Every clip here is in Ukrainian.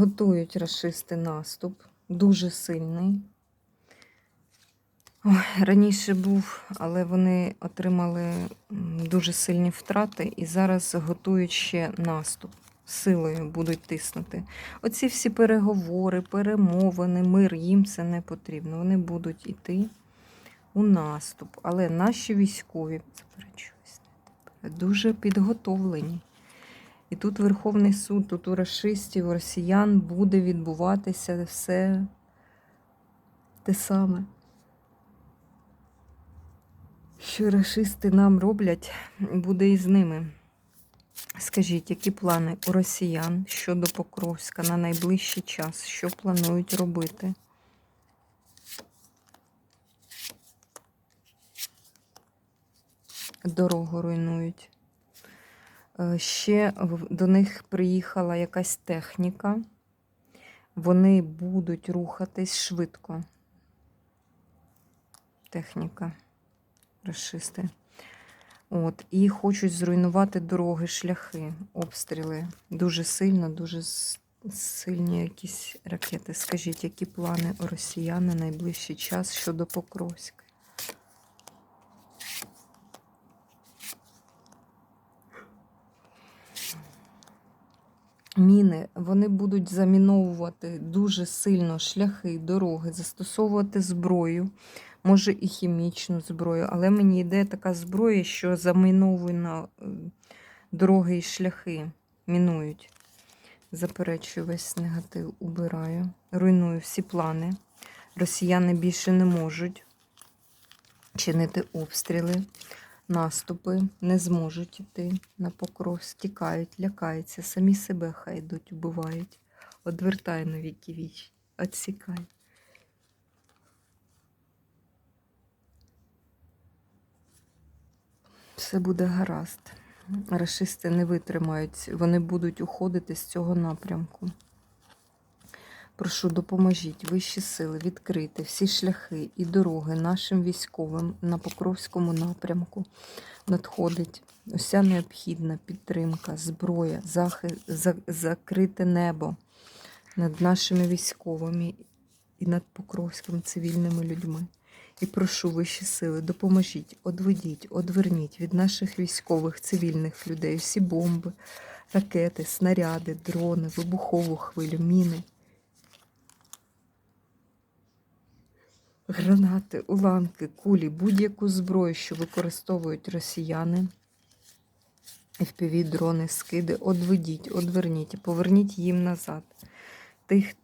Готують расисти наступ, дуже сильний. Ой, раніше був, але вони отримали дуже сильні втрати і зараз готують ще наступ. Силою будуть тиснути. Оці всі переговори, перемовини, мир їм це не потрібно. Вони будуть йти у наступ. Але наші військові заперечуюсь, дуже підготовлені. І тут Верховний суд, тут у расистів, у росіян буде відбуватися все те саме. Що расисти нам роблять, буде і з ними. Скажіть, які плани у росіян щодо Покровська на найближчий час? Що планують робити? Дорогу руйнують. Е, Ще до них приїхала якась техніка. Вони будуть рухатись швидко. Техніка. Расисти. От, і хочуть зруйнувати дороги, шляхи, обстріли. Дуже сильно, дуже сильні якісь ракети. Скажіть, які плани у росіян на найближчий час щодо Покровська? Міни вони будуть заміновувати дуже сильно шляхи, дороги, застосовувати зброю, може і хімічну зброю, але мені йде така зброя, що заміновано е, дороги і шляхи мінують. Заперечую весь негатив, убираю, руйную всі плани. Росіяни більше не можуть чинити обстріли наступи, не зможуть йти на покров, стікають, лякаються, самі себе хай йдуть, вбивають. Одвертай на віки віч, відсікай. Все буде гаразд. Рашисти не витримають, вони будуть уходити з цього напрямку. Прошу, допоможіть вищі сили відкрити всі шляхи і дороги нашим військовим на Покровському напрямку. Надходить уся необхідна підтримка, зброя, захист, за, закрите небо над нашими військовими і над Покровським цивільними людьми. І прошу вищі сили, допоможіть, одведіть, одверніть від наших військових цивільних людей всі бомби, ракети, снаряди, дрони, вибухову хвилю, міни. Гранати, уламки, кулі, будь-яку зброю, що використовують росіяни, fpv дрони, скиди, одведіть, одверніть поверніть їм назад. Тих,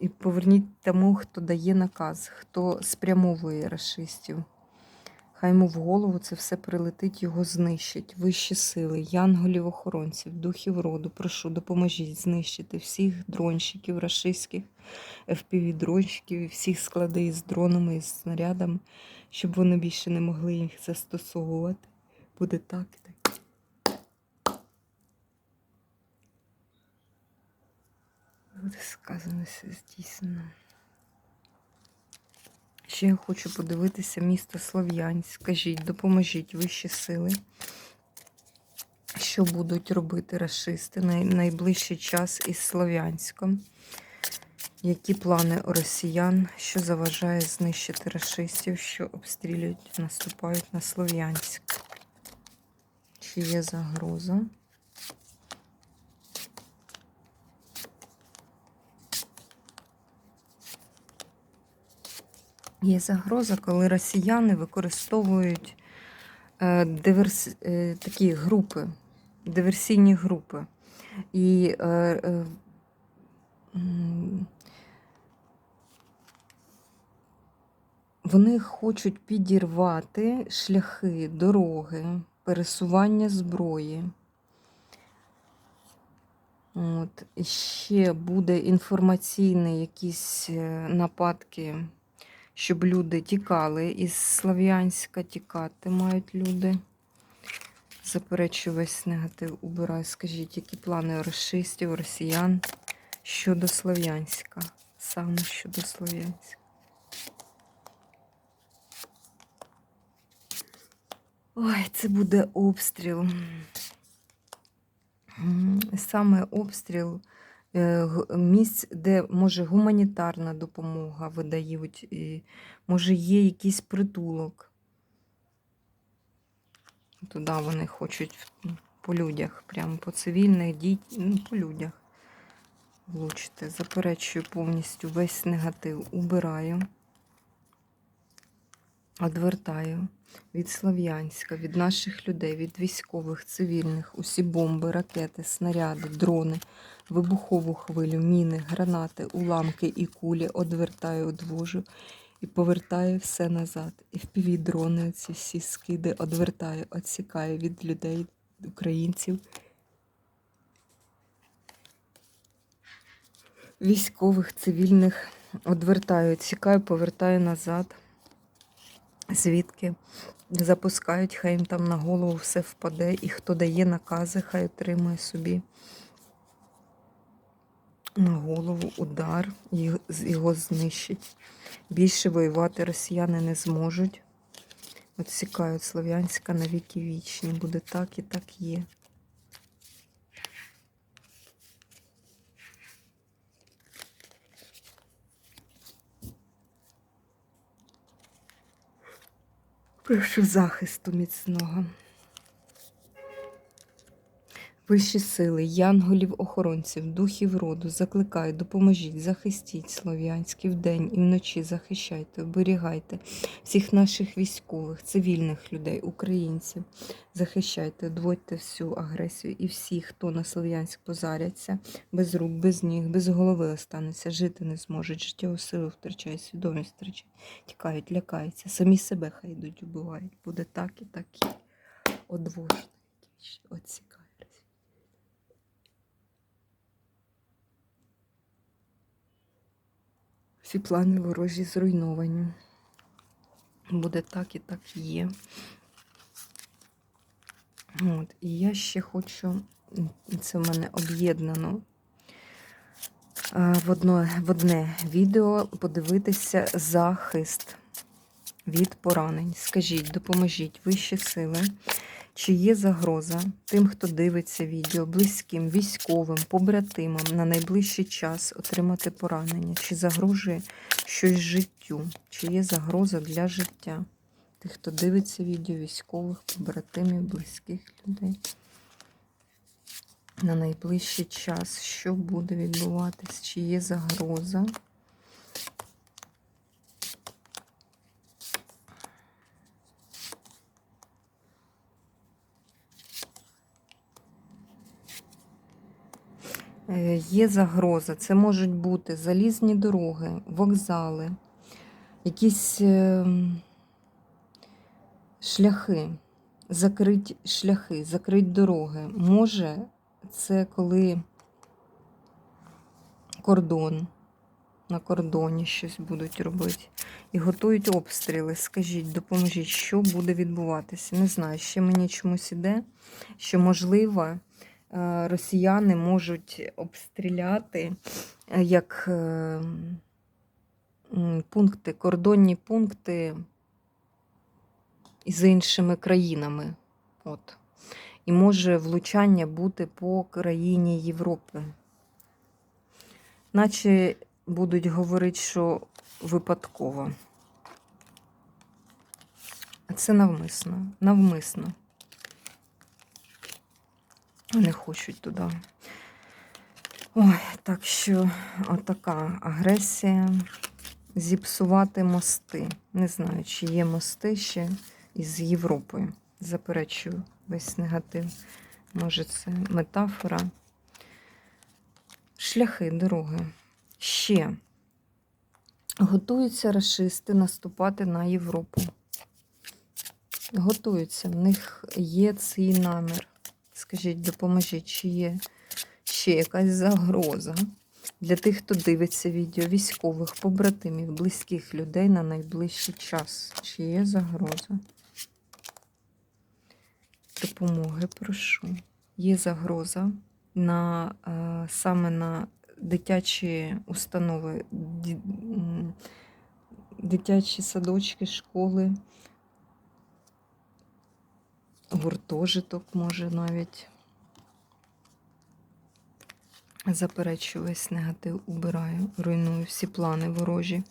і поверніть тому, хто дає наказ, хто спрямовує расистів. Хай йому в голову це все прилетить, його знищить. Вищі сили, янголів, охоронців, духів роду, прошу, допоможіть знищити всіх дронщиків, рашистських, FPV-дронщиків, всіх склади із дронами, із снарядами, щоб вони більше не могли їх застосовувати. Буде так і так. Буде сказано все здійснено. Ще хочу подивитися місто Слов'янськ. Скажіть, допоможіть вищі сили. Що будуть робити расисти на найближчий час із Слов'янськом? Які плани у росіян, що заважає знищити расистів, що обстрілюють, наступають на Слов'янськ? Чи є загроза? Є загроза, коли росіяни використовують е, диверс... е, такі групи, диверсійні групи. І е, вони хочуть підірвати шляхи, дороги, пересування зброї. От. Ще буде інформаційні якісь нападки, щоб люди тікали із Слов'янська, тікати мають люди. Заперечую весь негатив, убираю. Скажіть, які плани расистів, росіян щодо Слов'янська? Саме щодо Слов'янська. Ой, це буде обстріл. Саме обстріл місць, де може гуманітарна допомога видають, може є якийсь притулок. Туди вони хочуть по людях, прямо по цивільних діть, ну, по людях влучити. Заперечую повністю весь негатив, убираю, одвертаю від Слов'янська, від наших людей, від військових, цивільних, усі бомби, ракети, снаряди, дрони, вибухову хвилю, міни, гранати, уламки і кулі одвертаю, одвожу і повертаю все назад. І впіві дрони, ці всі скиди одвертаю, відсікаю від людей, українців. Військових, цивільних одвертаю, відсікаю, повертаю назад звідки запускають, хай їм там на голову все впаде, і хто дає накази, хай отримує собі на голову удар, його знищить. Більше воювати росіяни не зможуть. Отсікають Слов'янська на віки вічні. Буде так і так є. Прошу захисту міцного. Вищі сили, янголів, охоронців, духів роду, закликаю, допоможіть, захистіть слов'янський вдень і вночі захищайте, оберігайте всіх наших військових, цивільних людей, українців. Захищайте, одводьте всю агресію і всіх, хто на Слов'янськ позаряться, без рук, без ніг, без голови останеться, жити не зможуть, життєву силу втрачає, свідомість втрачає, тікають, лякаються, самі себе хай йдуть, убивають. Буде так і так і одвожно, оцікає. Всі плани ворожі зруйновані. Буде так і так є. От. І я ще хочу, це в мене об'єднано в одне, в одне відео подивитися захист від поранень. Скажіть, допоможіть вищі сили. Чи є загроза тим, хто дивиться відео, близьким, військовим, побратимам на найближчий час отримати поранення? Чи загрожує щось життю? Чи є загроза для життя? Тих, хто дивиться відео, військових, побратимів, близьких людей. На найближчий час, що буде відбуватись? Чи є загроза? Є загроза. Це можуть бути залізні дороги, вокзали, якісь е, шляхи, закрить шляхи, закрить дороги. Може, це коли кордон, на кордоні щось будуть робити. І готують обстріли. Скажіть, допоможіть, що буде відбуватися. Не знаю, ще мені чомусь іде, що можливо е, росіяни можуть обстріляти е, як е, пункти, кордонні пункти з іншими країнами. От. І може влучання бути по країні Європи. Наче будуть говорити, що випадково. А це навмисно. Навмисно. Вони хочуть туди. Ой, так що отака агресія. Зіпсувати мости. Не знаю, чи є мости ще із Європою. Заперечую весь негатив. Може, це метафора. Шляхи, дороги. Ще готуються расисти наступати на Європу. Готуються, в них є цей намір. Скажіть, допоможіть, чи є ще якась загроза для тих, хто дивиться відео, військових, побратимів, близьких людей на найближчий час. Чи є загроза? Допомоги прошу. Є загроза на, е, саме на дитячі установи, дитячі садочки, школи, гуртожиток, може навіть. Заперечую весь негатив, убираю, руйную всі плани ворожі,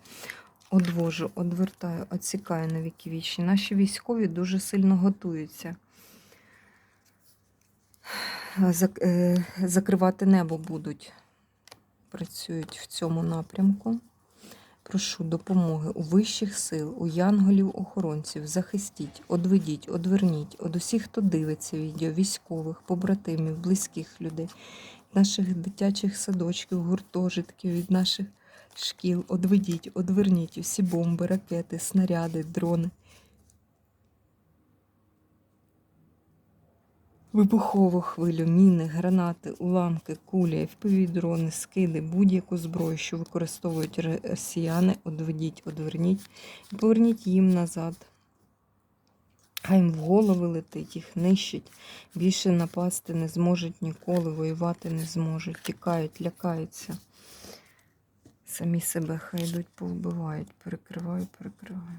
одвожу, одвертаю, оцікаю на віки вічні. Наші військові дуже сильно готуються. Е, Закривати небо будуть. Працюють в цьому напрямку. Прошу допомоги у вищих сил, у янголів-охоронців. Захистіть, одведіть, одверніть од усіх, хто дивиться відео, військових, побратимів, близьких людей, наших дитячих садочків, гуртожитків, від наших шкіл. Одведіть, одверніть усі бомби, ракети, снаряди, дрони. Вибухову хвилю, міни, гранати, уламки, кулі, впівдрони, скиди, будь-яку зброю, що використовують росіяни, одведіть, одверніть і поверніть їм назад. Хай їм в голови летить, їх нищить. Більше напасти не зможуть ніколи, воювати не зможуть, тікають, лякаються. Самі себе хай йдуть, повбивають. Перекриваю, перекриваю.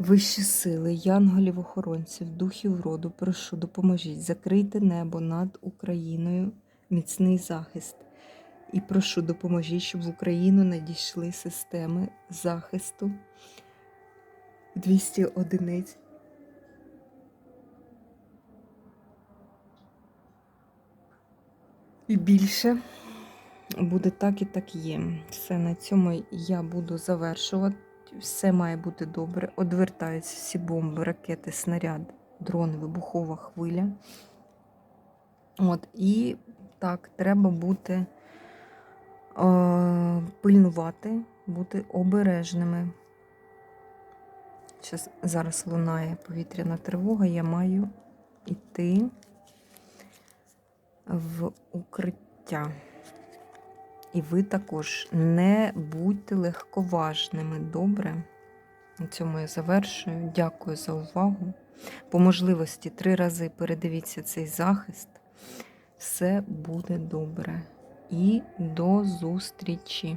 Вищі сили, янголів охоронців, духів роду, прошу, допоможіть, закрийте небо над Україною, міцний захист. І прошу, допоможіть, щоб в Україну надійшли системи захисту 200 одиниць. І більше буде так і так є. Все на цьому я буду завершувати. Все має бути добре. Одвертаються всі бомби, ракети, снаряд, дрон, вибухова хвиля. От, і так, треба бути е, пильнувати, бути обережними. Щас, зараз лунає повітряна тривога, я маю йти в укриття. І ви також не будьте легковажними, добре? На цьому я завершую. Дякую за увагу. По можливості три рази передивіться цей захист. Все буде добре. І до зустрічі!